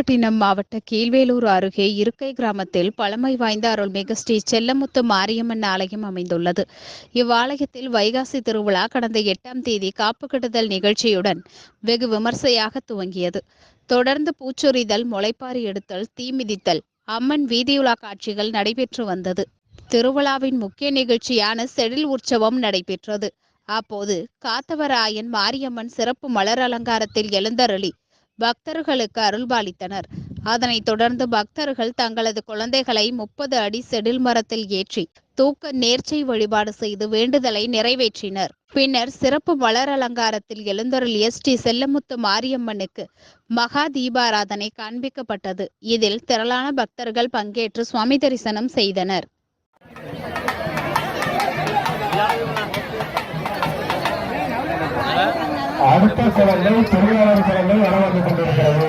நாகப்பட்டினம் மாவட்ட கீழ்வேலூர் அருகே இருக்கை கிராமத்தில் பழமை வாய்ந்த அருள்மிகு ஸ்ரீ செல்லமுத்து மாரியம்மன் ஆலயம் அமைந்துள்ளது. இவ்வாலயத்தில் வைகாசி திருவிழா கடந்த எட்டாம் தேதி காப்பு கட்டுதல் நிகழ்ச்சியுடன் வெகு விமர்சையாக துவங்கியது. தொடர்ந்து பூச்சொரிதல் முளைப்பாரி எடுத்தல் தீமிதித்தல் அம்மன் வீதியுலா காட்சிகள் நடைபெற்று வந்தது. திருவிழாவின் முக்கிய நிகழ்ச்சியான செடில் உற்சவம் நடைபெற்றது. அப்போது காத்தவராயன் மாரியம்மன் சிறப்பு மலர் அலங்காரத்தில் எழுந்தருளி பக்தர்களுக்கு அருள்பாலித்தனர். அதனைத் தொடர்ந்து பக்தர்கள் தங்களது குழந்தைகளை முப்பது அடி செடில் மரத்தில் ஏற்றி தூக்க நேர்ச்சை வழிபாடு செய்து வேண்டுதலை நிறைவேற்றினர். பின்னர் சிறப்பு மலர் அலங்காரத்தில் எழுந்தருளிய ஸ்ரீ செல்லமுத்து மாரியம்மனுக்கு மகா தீபாராதனை காண்பிக்கப்பட்டது. இதில் திரளான பக்தர்கள் பங்கேற்று சுவாமி தரிசனம் செய்தனர். அடுத்த குழந்தை தொழிலாளர் குழந்தை வர வந்து கொண்டிருக்கிறது.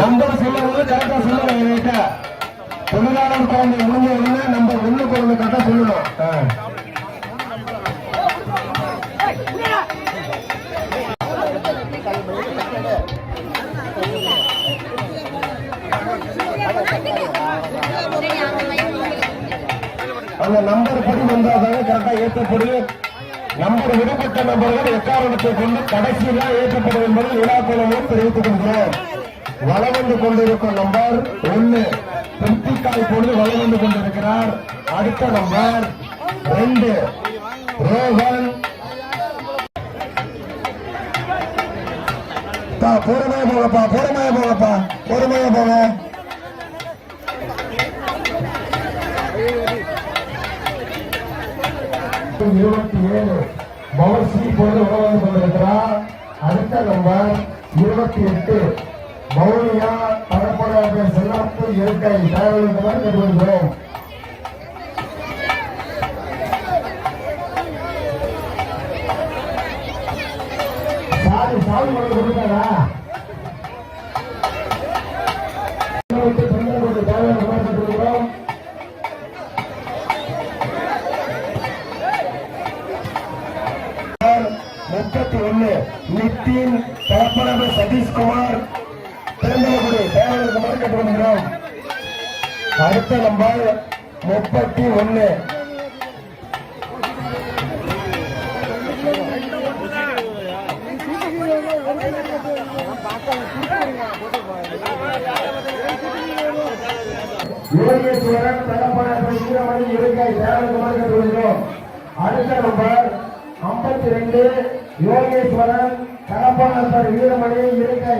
நம்பர் சொல்லும்போது கரெக்டா சொல்லணும் என்கிட்ட தொழிலாளர் குழந்தை முடிஞ்ச உடனே நம்ம ஒண்ணு குழந்தை கரெக்டா சொல்லணும். Thank you. அந்த நம்பர் படி வந்தாதாங்க கரெக்டா ஏற்றப்படும் நம்பர் விடுபட்ட நபர்கள் எக்காரணத்தை கொண்டு கடைசியில் ஏற்றப்படும் என்பதை விழாக்குழமும் தெரிவித்துக் கொள்கிறோம். வளம் கொண்டிருக்கும் நம்பர் ஒன்னு. திருப்திக்காய் பொழுது வளம் வந்து கொண்டிருக்கிறார். அடுத்த நம்பர் ரெண்டு. ரோகன். பா பொறுமையா போகப்பா பொறுமையா போகப்பா பொறுமையா போக இருபத்தி ஏழு. பவர்சி பொழுது உணவு கொண்டிருக்கிறார் அடுத்த நம்பர் இருபத்தி எட்டு. மௌனியா தரப்பட சிறப்பு இருக்கை தேவையான நிறுவனம் சாதி சாமி முப்பத்தி ஒண்ணு நித்தின் கலப்பனது சதீஷ்குமார் பிறந்தகுடி தேவகுமார் கேட்டுக்கொள்கிறோம் அடுத்த நம்பர் முப்பத்தி ஒண்ணு யோகேஸ்வரன் தகப்பன வீரமணி இருக்கை தேவகுமார் கேட்டுக்கொள்கிறோம் அடுத்த நம்பர் இருபத்தி ரெண்டு யோகேஸ்வரன் கணப்பாளர் வீரமணி இருக்கை